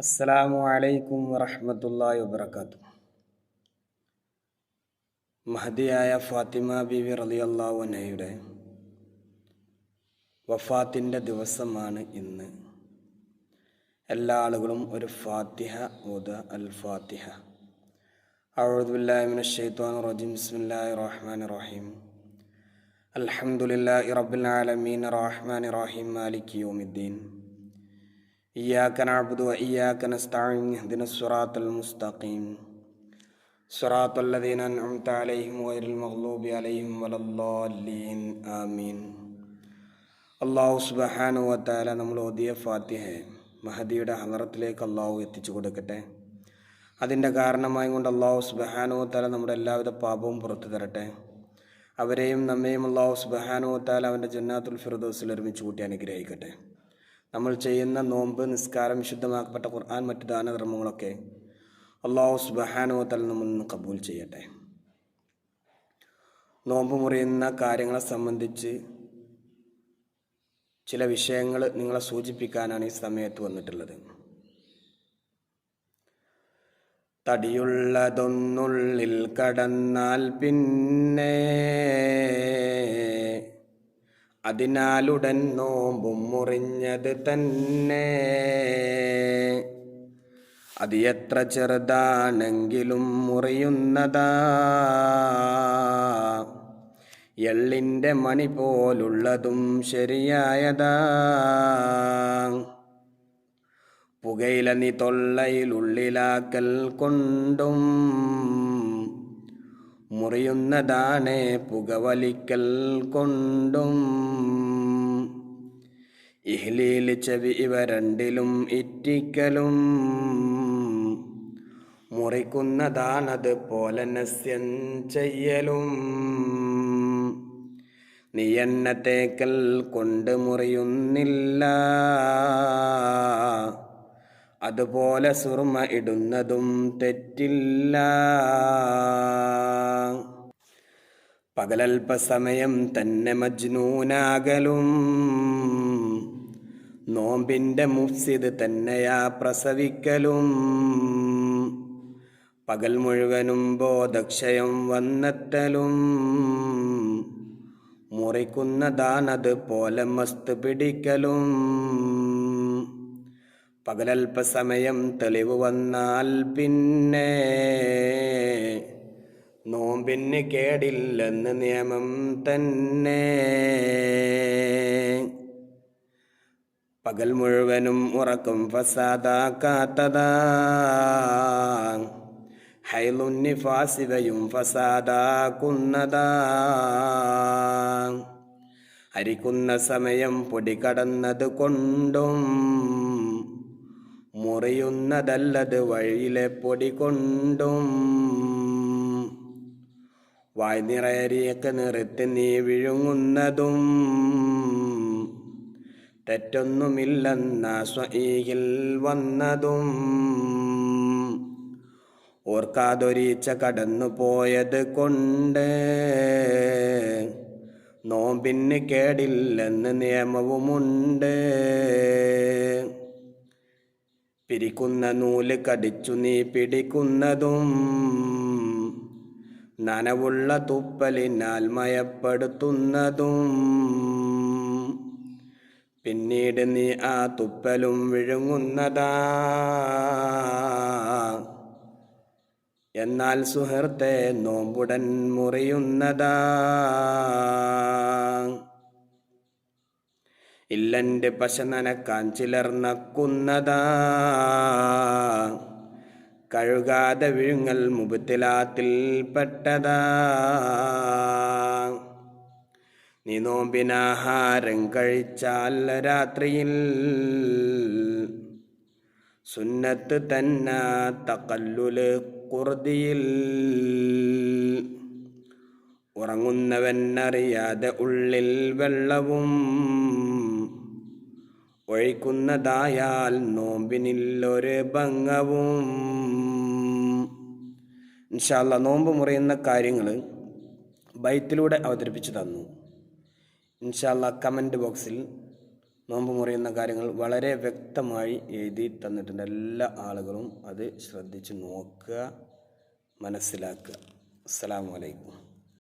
അസ്സലാമു അലൈക്കും വറഹ്മത്തുള്ളാഹി വബർക്കാത്തു മഹദിയായ ഫാത്തിമ ബീവി റളിയല്ലാഹു അൻഹയുടെ വഫാത്തിന്റെ ദിവസമാണ് ഇന്ന്. എല്ലാ ആളുകളും ഒരു ഫാത്തിഹ ഓത അൽ ഫാത്തിഹ മിനശ് ശൈത്വാനിർ റജീം. ബിസ്മില്ലാഹിർ റഹ്മാനിർ റഹീം. അൽഹംദുലില്ലാഹി റബ്ബിൽ ആലമീൻ. റഹ്മാനിർ റഹീം. മാലികി യൗമിദ്ദീൻ. إياك نعبد وإياك نستعين اهدنا الصراط المستقيم صراط الذين أنعمت عليهم غير المغلوب عليهم ولا الضالين آمين അള്ളാഹു സുബഹാനു വത്താല നമ്മൾ ഓതിയ ഫാത്തിഹെ മഹദിയുടെ ഹലറത്തിലേക്ക് അള്ളാഹു എത്തിച്ചു കൊടുക്കട്ടെ അതിൻ്റെ കാരണമായി കൊണ്ട് അള്ളാഹു സുബഹാനു വത്താല നമ്മുടെ എല്ലാവിധ പാപവും പുറത്തു തരട്ടെ അവരെയും നമ്മയും അള്ളാഹു സുബഹാനു വത്താല അവൻ്റെ ജന്നാത്തുൽ ഫിറദോസിൽ ഒരുമിച്ച് കൂട്ടി അനുഗ്രഹിക്കട്ടെ നമ്മൾ ചെയ്യുന്ന നോമ്പ് നിസ്കാരം വിശുദ്ധമാക്കപ്പെട്ട ഖുർആൻ മറ്റു ദാനധർമ്മങ്ങളൊക്കെ അള്ളാഹു സുബഹാനുവത്തൽ നമ്മൾ നിന്ന് കബൂൽ ചെയ്യട്ടെ. നോമ്പ് മുറിയുന്ന കാര്യങ്ങളെ സംബന്ധിച്ച് ചില വിഷയങ്ങൾ നിങ്ങളെ സൂചിപ്പിക്കാനാണ് ഈ സമയത്ത് വന്നിട്ടുള്ളത്. തടിയുള്ളതൊന്നുള്ളിൽ കടന്നാൽ പിന്നെ അതിനാലുടൻ നോമ്പും മുറിഞ്ഞത് തന്നെ. അത് എത്ര ചെറുതാണെങ്കിലും മുറിയുന്നതാ. എള്ളിന്റെ മണി പോലുള്ളതും ശരിയായതാ. പുകയില നീ തൊള്ളയിലുള്ളിലാക്കൽ കൊണ്ടും മുറിയുന്നതാണ് പുകവലിക്കൽ കൊണ്ടും. ഇഹ്ലീൽ ചെവി ഇവ രണ്ടിലും ഇറ്റിക്കലും. മുറിക്കുന്നതാണത് പോലെ നസ്യം ചെയ്യലും. നീ എണ്ണ കൊണ്ട് മുറിയുന്നില്ല. അതുപോലെ സുർമ ഇടുന്നതും തെറ്റില്ല. പകലൽപ്പസമയം തന്നെ മജ്നൂനാകലും. നോമ്പിന്റെ മുഫ്സിദ് തന്നെയാ പ്രസവിക്കലും. പകൽ മുഴുവനും ബോധക്ഷയം വന്നെത്തലും. മുറിക്കുന്നതാണത് പോലെ മസ്ത് പിടിക്കലും. പകലൽപ്പസമയം തെളിവ് വന്നാൽ പിന്നെ നോമ്പിന് കേടില്ലെന്ന് നിയമം തന്നെ. പകൽ മുഴുവനും ഉറക്കം ഫസാദാക്കാത്തതാ. ഹൈലുന്നി ഫാസിവയും ഫസാദാക്കുന്നതാ. അരിക്കുന്ന സമയം പൊടി കടന്നത് കൊണ്ടും മുറിയുന്നതല്ലത് വഴിയിലെ പൊടി കൊണ്ടും. വായ് നിറയരിയൊക്കെ നിറത്തി നീ വിഴുങ്ങുന്നതും. തെറ്റൊന്നുമില്ലെന്ന സ്വീകിൽ വന്നതും. ഓർക്കാതൊരീച്ച കടന്നു പോയത് കൊണ്ട്. നോമ്പിന് കേടില്ലെന്ന് നിയമവുമുണ്ട്. പിരിക്കുന്ന നൂൽ കടിച്ചു നീ പിടിക്കുന്നതും നനവുള്ള തുപ്പലിനാൽ മയപ്പെടുത്തുന്നതും. പിന്നീട് നീ ആ തുപ്പലും വിഴുങ്ങുന്നതാ. എന്നാൽ സുഹൃത്തെ നോമ്പുടൻ മുറിയുന്നതാ. ഇല്ലന്റെ പശ നനക്കാൻ ചിലർ നക്കുന്നതാ. കഴുകാതെ വിഴുങ്ങൽ മുബത്തിലാത്തിൽ പെട്ടതാ. നീ നോമ്പിനാഹാരം കഴിച്ചാൽ രാത്രിയിൽ സുന്നത്ത് തന്നെ തക്കല്ലുൽ ഉറങ്ങുന്നവൻ അറിയാതെ ഉള്ളിൽ വെള്ളവും ഒഴിക്കുന്നതായാൽ നോമ്പിനില്ലൊരു ഭംഗവും. ഇൻഷാല്ല നോമ്പ് മുറിയുന്ന കാര്യങ്ങൾ ബൈത്തിലൂടെ അവതരിപ്പിച്ചു തന്നു. ഇൻഷാല്ല കമന്റ് ബോക്സിൽ നോമ്പ് മുറിയുന്ന കാര്യങ്ങൾ വളരെ വ്യക്തമായി എഴുതി തന്നിട്ടുണ്ട്. എല്ലാ ആളുകളും അത് ശ്രദ്ധിച്ച് നോക്കുക മനസ്സിലാക്കുക. അസ്സാം വലൈക്കും